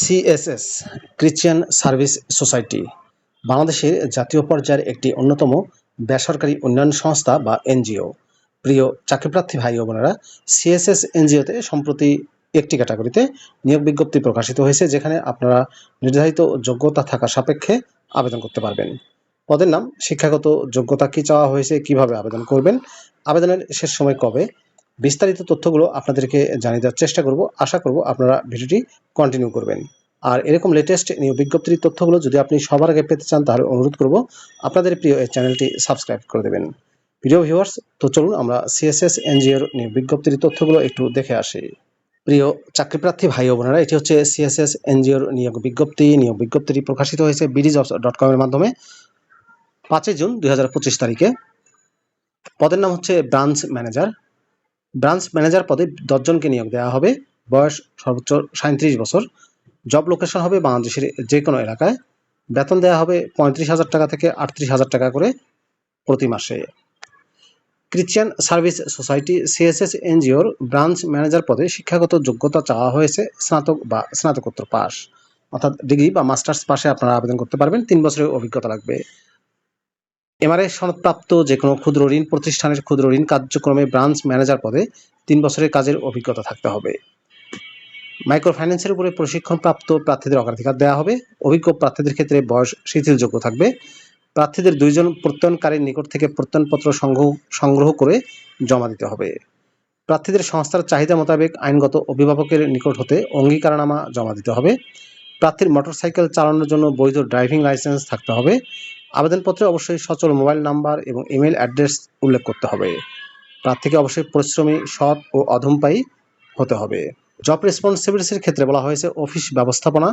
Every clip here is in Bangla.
সিএসএস, ক্রিশ্চিয়ান সার্ভিস সোসাইটি, বাংলাদেশের জাতীয় পর্যায়ের একটি অন্যতম বেসরকারি উন্নয়ন সংস্থা বা এনজিও। প্রিয় চাকরিপ্রার্থী ভাই ও বোনেরা, সিএসএস এনজিওতে সম্প্রতি একটি ক্যাটাগরিতে নিয়োগ বিজ্ঞপ্তি প্রকাশিত হয়েছে, যেখানে আপনারা নির্ধারিত যোগ্যতা থাকা সাপেক্ষে আবেদন করতে পারবেন। পদের নাম, শিক্ষাগত যোগ্যতা কি চাওয়া হয়েছে, কীভাবে আবেদন করবেন, আবেদনের শেষ সময় কবে বিস্তারিত তথ্যগুলো আপনাদেরকে জানিয়ে দেওয়ার চেষ্টা করব। আশা করব আপনারা ভিডিওটি কন্টিনিউ করবেন। আর এরকম লেটেস্ট নিয়োগ বিজ্ঞপ্তির তথ্যগুলো যদি আপনি সবার আগে পেতে চান, তাহলে অনুরোধ করব আপনাদের প্রিয় এই চ্যানেলটি সাবস্ক্রাইব করে দেবেন। প্রিয় ভিউয়ার্স তো চলুন আমরা সিএসএস এনজিওর নিয়োগ বিজ্ঞপ্তির তথ্যগুলো একটু দেখে আসি। প্রিয় চাকরিপ্রার্থী ভাই ও বোনেরা, এটি হচ্ছে সিএসএস এনজিওর নিয়োগ বিজ্ঞপ্তি। নিয়োগ বিজ্ঞপ্তিটি প্রকাশিত হয়েছে বিডি জবস ডট কমের মাধ্যমে পাঁচই জুন দুই হাজার পঁচিশ তারিখে। পদের নাম হচ্ছে ব্রাঞ্চ ম্যানেজার ব্রাঞ্চ ম্যানেজার পদে দশজনকে নিয়োগ দেওয়া হবে। বয়স সর্বোচ্চ সাঁত্রিশ বছর। জব লোকেশন হবে বাংলাদেশের যে কোনো এলাকায়। বেতন দেওয়া হবে পঁয়ত্রিশ হাজার টাকা থেকে আটত্রিশ হাজার টাকা করে প্রতি মাসে। ক্রিশ্চিয়ান সার্ভিস সোসাইটি সিএসএস এনজিওর ব্রাঞ্চ ম্যানেজার পদে শিক্ষাগত যোগ্যতা চাওয়া হয়েছে স্নাতক বা স্নাতকোত্তর পাস অর্থাৎ ডিগ্রি বা মাস্টার্স পাশে আপনারা আবেদন করতে পারবেন। তিন বছরের অভিজ্ঞতা লাগবে। এমআরএ সনদপ্রাপ্ত যে কোনো ক্ষুদ্র ঋণ প্রতিষ্ঠানের ক্ষুদ্র ঋণ কার্যক্রমে ব্রাঞ্চ ম্যানেজার পদে তিন বছরের কাজের অভিজ্ঞতা থাকতে হবে। মাইক্রো ফাইন্যান্সের উপরে প্রশিক্ষণপ্রাপ্ত প্রার্থীদের অগ্রাধিকার দেওয়া হবে। অভিজ্ঞ প্রার্থীদের ক্ষেত্রে বয়স শিথিলযোগ্য থাকবে। প্রার্থীদের দুইজন প্রত্যয়নকারীর নিকট থেকে প্রত্যয়নপত্র সংগ্রহ সংগ্রহ করে জমা দিতে হবে। প্রার্থীদের সংস্থার চাহিদা মোতাবেক আইনগত অভিভাবকের নিকট হতে অঙ্গীকারনামা জমা দিতে হবে। প্রার্থীর মোটরসাইকেল চালানোর জন্য বৈধ ড্রাইভিং লাইসেন্স থাকতে হবে। আবেদনপত্রে অবশ্যই সচল মোবাইল নাম্বার এবং ইমেল অ্যাড্রেস উল্লেখ করতে হবে। প্রার্থীকে অবশ্যই পরিশ্রমী, সৎ ও অধমপায়ী হতে হবে। জব রেসপন্সিবিলিটিসের ক্ষেত্রে বলা হয়েছে অফিস ব্যবস্থাপনা,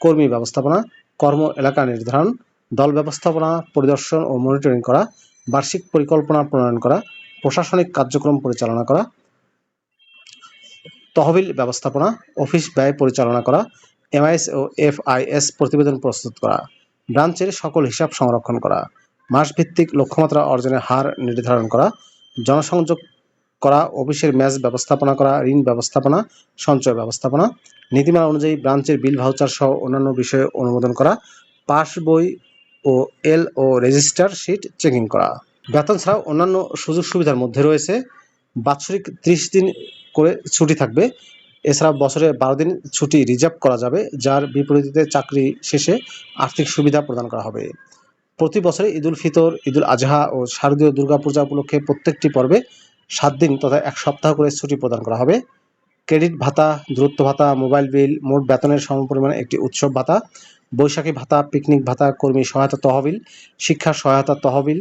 কর্মী ব্যবস্থাপনা, কর্ম এলাকা নির্ধারণ, দল ব্যবস্থাপনা, পরিদর্শন ও মনিটরিং করা, বার্ষিক পরিকল্পনা প্রণয়ন করা, প্রশাসনিক কার্যক্রম পরিচালনা করা, তহবিল ব্যবস্থাপনা, অফিস ব্যয় পরিচালনা করা এমআইএস ও এফআইএস প্রতিবেদন প্রস্তুত করা, ব্রাঞ্চের সকল হিসাব সংরক্ষণ করা, মাসভিত্তিক লক্ষ্যমাত্রা অর্জনের হার নির্ধারণ করা, জনসংযোগ করা, অফিসের ম্যাচ ব্যবস্থাপনা করা, ঋণ ব্যবস্থাপনা, সঞ্চয় ব্যবস্থাপনা, নীতিমালা অনুযায়ী ব্রাঞ্চের বিল ভাউচার সহ অন্যান্য বিষয়ে অনুমোদন করা, পাস বই ও L O register sheet checking করা। বেতন ছাড়াও অন্যান্য সুযোগ সুবিধার মধ্যে রয়েছে। বাৎসরিক ত্রিশ দিন করে ছুটি থাকবে। এছাড়া বছরে বারো দিন ছুটি রিজার্ভ করা যাবে, যার বিপরীতে চাকরি শেষে আর্থিক সুবিধা প্রদান করা হবে। প্রতি বছরে ঈদুল ফিতর ঈদুল আজহা ও শারদীয় দুর্গাপূজা উপলক্ষে প্রত্যেকটি পর্বে সাত দিন তথা এক সপ্তাহ করে ছুটি প্রদান করা হবে। ক্রেডিট ভাতা, দূরত্ব ভাতা, মোবাইল বিল, মোট বেতনের সমপরিমাণে একটি উৎসব ভাতা, বৈশাখী ভাতা, পিকনিক ভাতা, কর্মী সহায়তা তহবিল শিক্ষা সহায়তা তহবিল,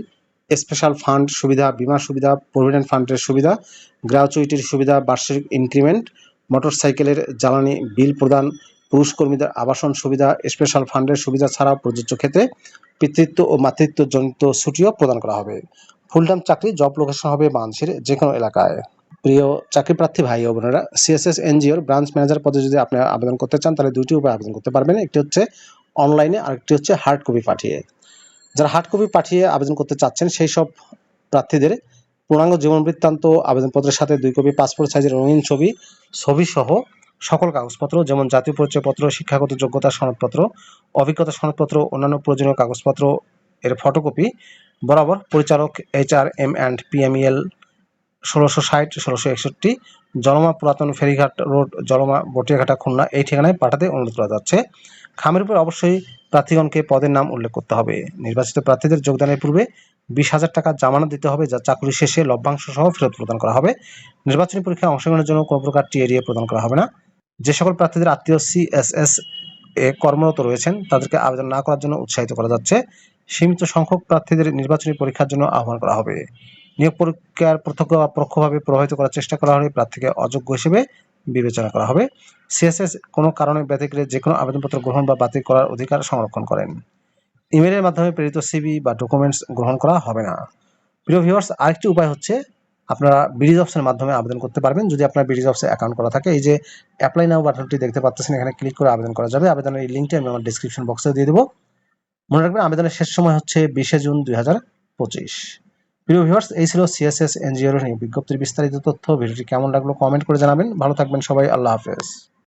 স্পেশাল ফান্ড সুবিধা, বিমা সুবিধা, প্রভিডেন্ট ফান্ডের সুবিধা গ্র্যাচুইটির সুবিধা, বার্ষিক ইনক্রিমেন্ট মোটরসাইকেলের জ্বালানি বিল প্রদান, পুরুষ কর্মীদের আবাসন সুবিধা, স্পেশাল ফান্ডের সুবিধা ছাড়াও প্রযোজ্য ক্ষেত্রে পিতৃত্ব ও মাতৃত্বজনিত ছুটিও প্রদান করা হবে। ফুল টাইম চাকরি জব লোকেশন হবে বাংলাদেশের যে কোনো এলাকায়। প্রিয় চাকরি প্রার্থী ভাই ও বোনেরা সিএসএস এনজিওর ব্রাঞ্চ ম্যানেজার পদে যদি আপনি আবেদন করতে চান, তাহলে দুটি উপায় আবেদন করতে পারবেন। একটি হচ্ছে অনলাইনে আরেকটি হচ্ছে হার্ড কপি পাঠিয়ে। যারা হার্ড কপি পাঠিয়ে আবেদন করতে চাচ্ছেন, সেই সব প্রার্থীদের পূর্ণাঙ্গ জীবন বৃত্তান্ত আবেদনপত্রের সাথে দুই কপি পাসপোর্ট সাইজের রঙিন ছবি ছবি সহ সকল কাগজপত্র, যেমন জাতীয় পরিচয়পত্র, শিক্ষাগত যোগ্যতা সনদপত্র, অভিজ্ঞতা সনদপত্র, অন্যান্য প্রয়োজনীয় কাগজপত্র, এর ফটোকপি বরাবর পরিচালক H R M and PMEL ষোলোশো ষাট, ষোলোশো একষট্টি, জলমা পুরাতন ফেরিঘাট রোড, জলমা বটিয়াঘাটা খুলনা, এই ঠিকানায় পাঠাতে অনুরোধ করা যাচ্ছে। খামের উপর অবশ্যই প্রার্থীগণকে পদের নাম উল্লেখ করতে হবে। নির্বাচিত প্রার্থীদের যোগদানের পূর্বে বিশ হাজার টাকা জামানত দিতে হবে, যা চাকরি শেষে লভ্যাংশ সহ ফেরত প্রদান করা হবে। নির্বাচনী পরীক্ষায় অংশগ্রহণের জন্য কোনো প্রকার টিএডিএ প্রদান করা হবে না। যে সকল প্রার্থীদের আত্মীয় সিএসএস এ কর্মরত রয়েছেন, তাদেরকে আবেদন না করার জন্য উৎসাহিত করা যাচ্ছে। সীমিত সংখ্যক প্রার্থীদের নির্বাচনী পরীক্ষার জন্য আহ্বান করা হবে। নিয়োগ পরীক্ষার প্রত্যক্ষ বা পরোক্ষভাবে প্রভাবিত করার চেষ্টা করা হলে প্রার্থীকে অযোগ্য হিসেবে বিবেচনা করা হবে। সিএসএস কোনো কারণে ব্যতিক্রে যে কোনো আবেদনপত্র গ্রহণ বা বাতিল করার অধিকার সংরক্ষণ করেন। ইমেলের মাধ্যমে প্রেরিত সিবি বা ডকুমেন্টস গ্রহণ করা হবে না। প্রিয় ভিউয়ার্স, আরেকটি উপায় হচ্ছে আপনারা বিডিজ অপশনের মাধ্যমে আবেদন করতে পারবেন। যদি আপনার বিডিজ অপসে অ্যাকাউন্ট করা থাকে, এই যে অ্যাপ্লাই নাও বাটনটি দেখতে পাচ্ছেন, এখানে ক্লিক করে আবেদন করা যাবে। আবেদনের এই লিঙ্কটি আমি আমার ডিসক্রিপশন বক্সে দিয়ে দেবো। মনে রাখবেন, আবেদনের শেষ সময় হচ্ছে বিশে জুন দুই হাজার পঁচিশ। প্রিয় ভিউয়ার্স, এই ছিল সিএসএস এনজিওর বিজ্ঞপ্তির বিস্তারিত তথ্য। ভিডিওটি কেমন লাগল কমেন্ট করে জানাবেন। ভালো থাকবেন সবাই, আল্লাহ হাফেজ।